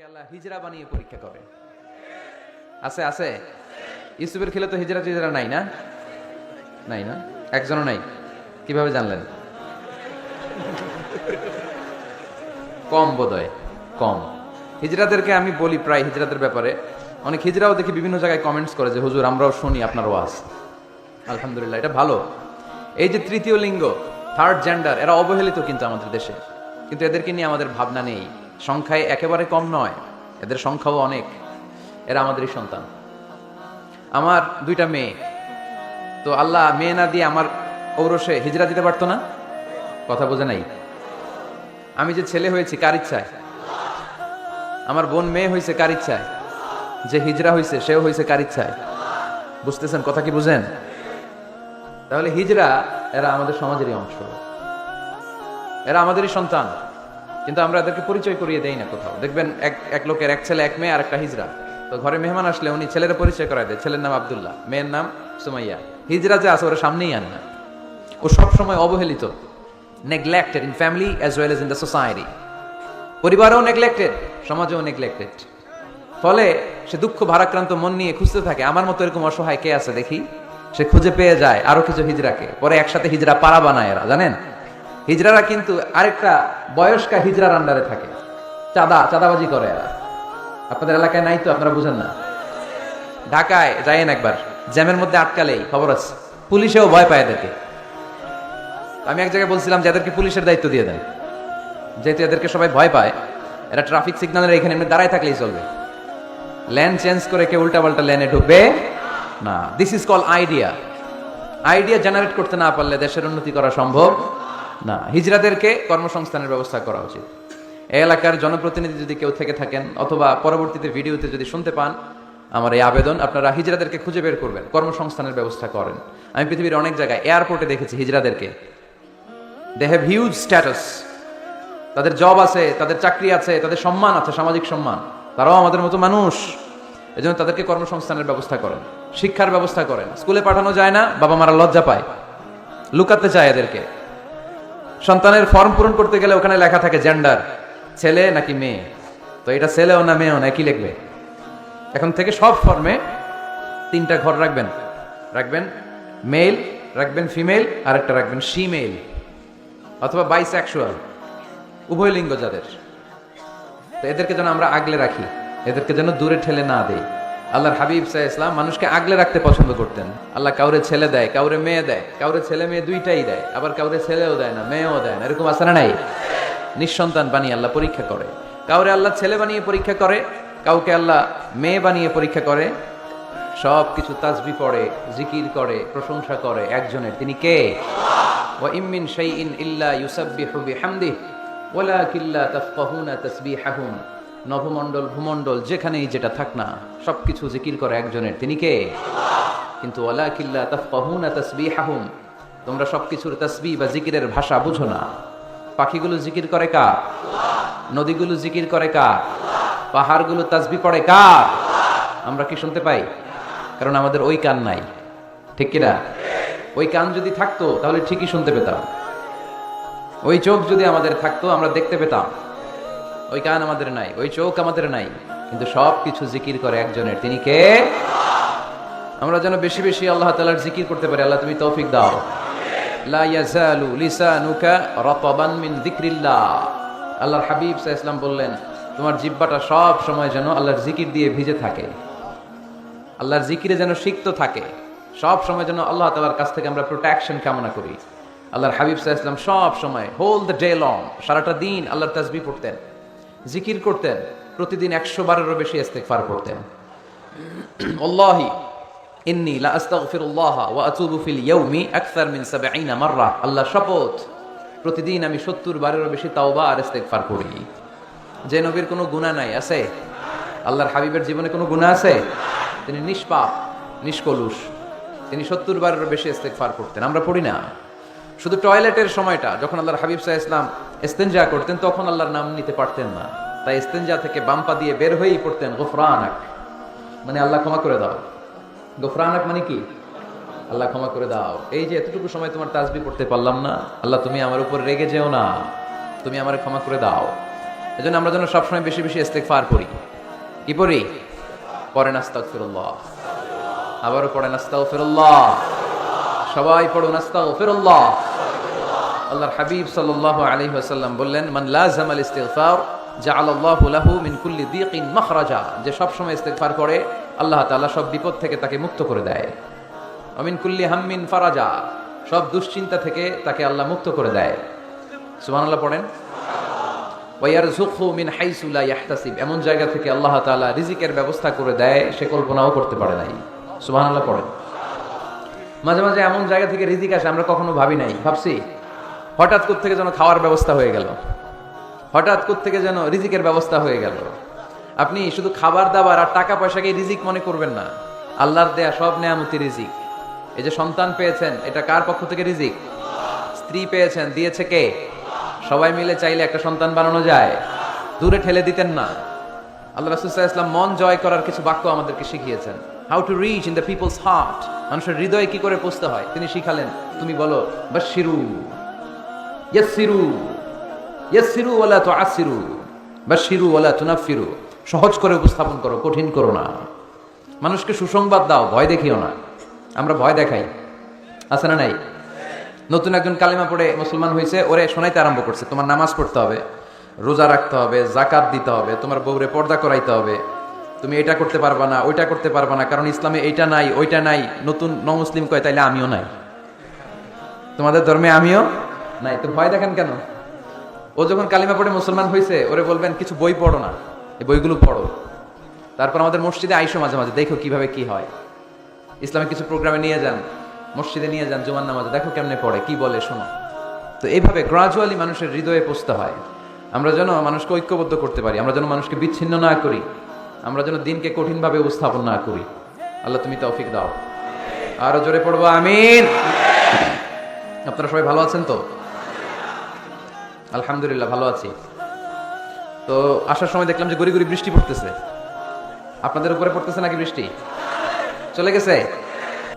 কাউকে আল্লাহ হিজরা বানিয়ে পরীক্ষা করে। আছে আছে? ইউসুফের খেলে তো হিজরা টিজরা নাই না? নাই না? একজনও নাই? কীভাবে জানলেন? কম বোধহয়, কম। হিজরাদেরকে আমি বলি প্রায় হিজরাদের ব্যাপারে। অনেক হিজরাও দেখি বিভিন্ন জায়গায় কমেন্টস করে যে, হুজুর, আমরাও শুনি আপনার ওয়াজ। আলহামদুলিল্লাহ, এটা ভালো। এই যে তৃতীয় লিঙ্গ থার্ড জেন্ডার এরা অবহেলিত কিন্তু আমাদের দেশে। কিন্তু এদেরকে নিয়ে আমাদের ভাবনা নেই। সংখ্যায় একেবারে কম নয়, এদের সংখ্যাও অনেক, এরা আমাদেরই সন্তান। আমার দুইটা মেয়ে, তো আল্লাহ মেয়ে না দিয়ে আমার ঔরসে হিজরা দিতে পারতো না? কথা বোঝে নাই। আমি যে ছেলে হয়েছি, কার ইচ্ছায়? আমার বোন মেয়ে হয়েছে, কার ইচ্ছায়? যে হিজরা হয়েছে, সেও হয়েছে, কার ইচ্ছায়? বুঝতেছেন কথা কি বুঝেন? তাহলে হিজরা এরা আমাদের সমাজেরই অংশ। এরা আমাদেরই সন্তান। কিন্তু আমরা এদেরকে পরিচয় করিয়ে দেই না কোথাও। দেখবেন এক এক লোকের এক ছেলে, এক মেয়ে আর একটা হিজরা। তো ঘরে মেহমান আসলে উনি ছেলের পরিচয় করায় দেয়। ছেলের নাম আব্দুল্লাহ, মেয়ের নাম সুমাইয়া। হিজরা যে আছে, ওরা সামনেই আনে না। ও সবসময় অবহেলিত neglected in family as well as in the society পরিবারেও neglected সমাজেও নেগলেক্টেড ফলে সে দুঃখ ভারাক্রান্ত মন নিয়ে খুঁজতে থাকে, আমার মতো এরকম অসহায় কে আছে দেখি? সে খুঁজে পেয়ে যায় আরও কিছু হিজরাকে। পরে একসাথে হিজরা পাড়া বানায় এরা, জানেন? হিজরারা কিন্তু আরেকটা বয়স্কা হিজরার আন্ডারে থাকে। চাঁদা, চাঁদাবাজি করে এরা। আপনাদের এলাকায় নাই তো, আপনারা বুঝেন না। ঢাকায় যাইয়েন একবার, জ্যামের মধ্যে আটকালেই, খবর আছে। পুলিশেও ভয় পায় এদেরকে। আমি এক জায়গায় বলছিলাম যে এদেরকে পুলিশের দায়িত্ব দিয়ে দেন। যেহেতু এদেরকে সবাই ভয় পায়, এরা ট্রাফিক সিগন্যালের এখানে এমনি দাঁড়ায় থাকলেই চলবে। ল্যান্ড চেঞ্জ করে কেউ উল্টাপাল্টা ল্যানে ঢুকবে না। This is call idea idea generate করতে না পারলে দেশের উন্নতি করা সম্ভব। না হিজরাদেরকে কর্মসংস্থানের ব্যবস্থা করা উচিত। এলাকার জনপ্রতিনিধি যদি কেউ থেকে থাকেন অথবা পরবর্তীতে ভিডিওতে যদি শুনতে পান, আমার এই আবেদন আপনারা হিজরাদেরকে খুঁজে বের করবেন, কর্মসংস্থানের ব্যবস্থা করেন। আমি পৃথিবীর অনেক জায়গায় এয়ারপোর্টে দেখেছি হিজরাদেরকে দে হ্যাভ হিউজ স্ট্যাটাস তাদের জব আছে, তাদের চাকরি আছে, তাদের সম্মান আছে, সামাজিক সম্মান। তারাও আমাদের মতো মানুষ। এজন্য তাদেরকে কর্মসংস্থানের ব্যবস্থা করেন, শিক্ষার ব্যবস্থা করেন। স্কুলে পাঠানো যায় না বাবা মারা লজ্জা পায়। লুকাতে চায় এদেরকে। সন্তানের ফর্ম পূরণ করতে গেলে ওখানে লেখা থাকে জেন্ডার ছেলে নাকি মেয়ে? তো এটা ছেলেও না মেয়েও না কি লিখবে। এখন থেকে সব ফর্মে তিনটা ঘর রাখবেন। রাখবেন মেল রাখবেন ফিমেল আর একটা রাখবেন শিমেল অথবা বাইসেক্সুয়াল উভয় লিঙ্গ যাদের তো এদেরকে যেন আমরা আগলে রাখি, এদেরকে যেন দূরে ঠেলে না দেই। আল্লাহর হাবিব সাহ ইসলাম মানুষকে আগলে রাখতে পছন্দ করতেন। আল্লাহ কাউরে ছেলে দেয়, কাউরে মেয়ে দেয়, কাউরে ছেলে মেয়ে দুইটাই দেয়, আবার কাউরে ছেলেও দেয় না, মেয়েও দেয় না। এরকম আছে নাই? নিঃসন্তান বানিয়ে আল্লাহ পরীক্ষা করে। কাউরে আল্লাহ ছেলে বানিয়ে পরীক্ষা করে, কাউকে আল্লাহ মেয়ে বানিয়ে পরীক্ষা করে সব কিছু তাজবি পড়ে, জিকির করে, প্রশংসা করে একজনের। তিনি কে? ও ইমিন শাইইন ইল্লা ইউসাব্বিহু বিহামদিহি, ওয়ালাকিল্লা তাফকাহুনা তাসবিহাহুম। নভমণ্ডল ভূমণ্ডল, যেখানেই যেটা থাক না, সবকিছু জিকির করে একজনের। তিনি কে? কিন্তু ওয়ালাকিল্লা তাফকাহুনা তাসবিহাহুম। তোমরা সবকিছুর তাসবিহ বা জিকিরের ভাষা বুঝো না। পাখিগুলো জিকির করে কার? নদীগুলো জিকির করে কার? পাহাড়গুলো তাসবি পড়ে কার? আমরা কি শুনতে পাই? কারণ আমাদের ওই কান নাই। ঠিক কিনা ওই কান যদি থাকতো, তাহলে ঠিকই শুনতে পেতাম। ওই চোখ যদি আমাদের থাকতো, আমরা দেখতে পেতাম। ওই কান আমাদের নাই, ওই চোখ আমাদের নাই, কিন্তু সব কিছু জিকির করে একজনের, তিনি কে? আমরা যেন বেশি বেশি আল্লাহ তালার জিকির করতে পারি, আল্লাহ তুমি তৌফিক দাও। আল্লাহর হাবিব সাল্লাল্লাহু ইসলাম বললেন, তোমার জিহ্বাটা সব সময় যেন আল্লাহর জিকির দিয়ে ভিজে থাকে। আল্লাহর জিকিরে যেন সিক্ত থাকে। সব সময় যেন আল্লাহ তালার কাছ থেকে আমরা প্রোটেকশন কামনা করি। আল্লাহর হাবিব সাহা ইসলাম সব সময় হোল দ্য ডে লং সারাটা দিন আল্লাহর তাসবি পড়তেন। জিকির করতেন, প্রতিদিন একশো বারেরও বেশি ইস্তেগফার করতেন। আল্লাহি ইন্নি লা আস্তাগফিরুল্লাহ ওয়া আতুবু ফিল ইয়াউমি আকসার মিন 70 মাররা। আল্লাহ শপথ, প্রতিদিন আমি 70 বারেরও বেশি তাওবা আর ইস্তেগফার করি। যে নবীর কোনো গুনাহ নাই, আছে? আল্লাহর হাবিবের জীবনে কোনো গুনাহ আছে? তিনি নিষ্পাপ, নিষ্কলুষ। তিনি 70 বারেরও বেশি ইস্তেগফার করতেন। আমরা পড়ি না। শুধু টয়লেটের সময়টা, যখন আল্লাহর হাবিব সাহা ইসলাম ইস্তেঞ্জা করতেন, তখন আল্লাহর নাম নিতে পারতেন না। তাই ইস্তেঞ্জা থেকে বাম্পা দিয়ে বের হয়েই পড়তেন, গোফরানাক। মানে আল্লাহ ক্ষমা করে দাও। গোফরানাক মানে কি? আল্লাহ ক্ষমা করে দাও। এই যে এতটুকু সময় তোমার তাজবি পড়তে পারলাম না, আল্লাহ তুমি আমার উপর রেগে যেও না। তুমি আমার ক্ষমা করে দাও। এজন্য আমরা যেন সবসময় বেশি বেশি ইস্তেগফার পড়ি কি পড়ি? পড়েন আস্তাগফিরুল্লাহ। আবারও পড়েন আস্তাগফিরুল্লাহ। সবাই পড়ুন আস্তাগফিরুল্লাহ। আল্লাহর হাবিব সাল্লাল্লাহু আলাইহি ওয়াসাল্লাম বললেন, মান লাযামাল ইস্তিগফার আল্লাহ লাহু মিন কুল্লি দিকিন মাখরাজা। যে সব সময় ইস্তিগফার করে, আল্লাহ তাআলা সব বিপদ থেকে তাকে মুক্ত করে দেয়। অমিন কুল্লি হাম্মিন ফারাজা। সব দুশ্চিন্তা থেকে তাকে আল্লাহ মুক্ত করে দেয়। সুবহানাল্লাহ পড়েন। ওয়ারযুকহু মিন হাইসু ইয়াহতাসিব। এমন জায়গা থেকে আল্লাহ তাআলা রিজিকের ব্যবস্থা করে দেয়, সে কল্পনাও করতে পারে নাই। সুবহানাল্লাহ পড়েন। মাঝে মাঝে এমন জায়গা থেকে রিজিক আসে, আমরা কখনো ভাবি নাই, ভাবছি হঠাৎ থেকে যেন খাওয়ার ব্যবস্থা হয়ে গেল। হঠাৎ থেকে যেন রিজিকের ব্যবস্থা হয়ে গেল। আপনি শুধু খাবার দাবার আর টাকা পয়সাকে রিজিক মনে করবেন না। আল্লাহর দেয়া সব নেয়ামতি রিজিক। এই যে সন্তান পেয়েছেন, এটা কার পক্ষ থেকে রিজিক? স্ত্রী পেয়েছেন, দিয়েছে কে? সবাই মিলে চাইলে একটা সন্তান বানানো যায়। দূরে ঠেলে দিতেন না। আল্লাহ রাসুল্লাহ ইসলাম মন জয় করার কিছু বাক্য আমাদেরকে শিখিয়েছেন। How to reach in the people's heart মানুষের হৃদয়ে কি করে পৌঁছতে হয়? তিনি শিখালেন, তুমি বলো বাশিরু ওয়ালা তুনাফিরু সহজ করে উপস্থাপন করো, কঠিন করো না। মানুষকে সুসংবাদ দাও, ভয় দেখিও না। আমরা ভয় দেখাই। আছে না নাই? নতুন একজন কালিমা পড়ে মুসলমান হয়েছে, ওরে শোনাইতে আরম্ভ করছে, তোমার নামাজ পড়তে হবে, রোজা রাখতে হবে জাকাত দিতে হবে, তোমার বউরে পর্দা করাইতে হবে। তুমি এটা করতে পারবা না, ওইটা করতে পারবা না, কারণ ইসলামে এইটা নাই, ওইটা নাই, নতুন ন মুসলিম কয়, তাইলে আমিও নাই। তোমাদের ধর্মে আমিও নাই তো ভয় দেখেন কেন? ও যখন কালিমা পড়ে মুসলমান হয়েছে ওরে বলবেন, কিছু বই পড়ো না, এই বইগুলো পড়ো। তারপর আমাদের মসজিদে আইসো মাঝে মাঝে, দেখো কীভাবে কি হয়। ইসলামে কিছু প্রোগ্রামে নিয়ে যান, মসজিদে নিয়ে যান জুমান নামাজে, দেখো কেমনে পড়ে, কি বলে, শোনো। তো এইভাবে গ্রাজুয়ালি মানুষের হৃদয়ে পৌঁছতে হয়। আমরা যেন মানুষকে ঐক্যবদ্ধ করতে পারি, আমরা যেন মানুষকে বিচ্ছিন্ন না করি, আমরা যেন দিনকে কঠিনভাবে উপস্থাপন না করি। আল্লাহ তুমি তৌফিক দাও। আরও জোরে পড়ব, আমিন। আপনারা সবাই ভালো আছেন তো? আলহামদুলিল্লাহ, ভালো আছি। তো আসার সময় দেখলাম যে গড়ি গড়ি বৃষ্টি পড়তেছে। আপনাদের উপরে পড়তেছে নাকি বৃষ্টি? চলে গেছে?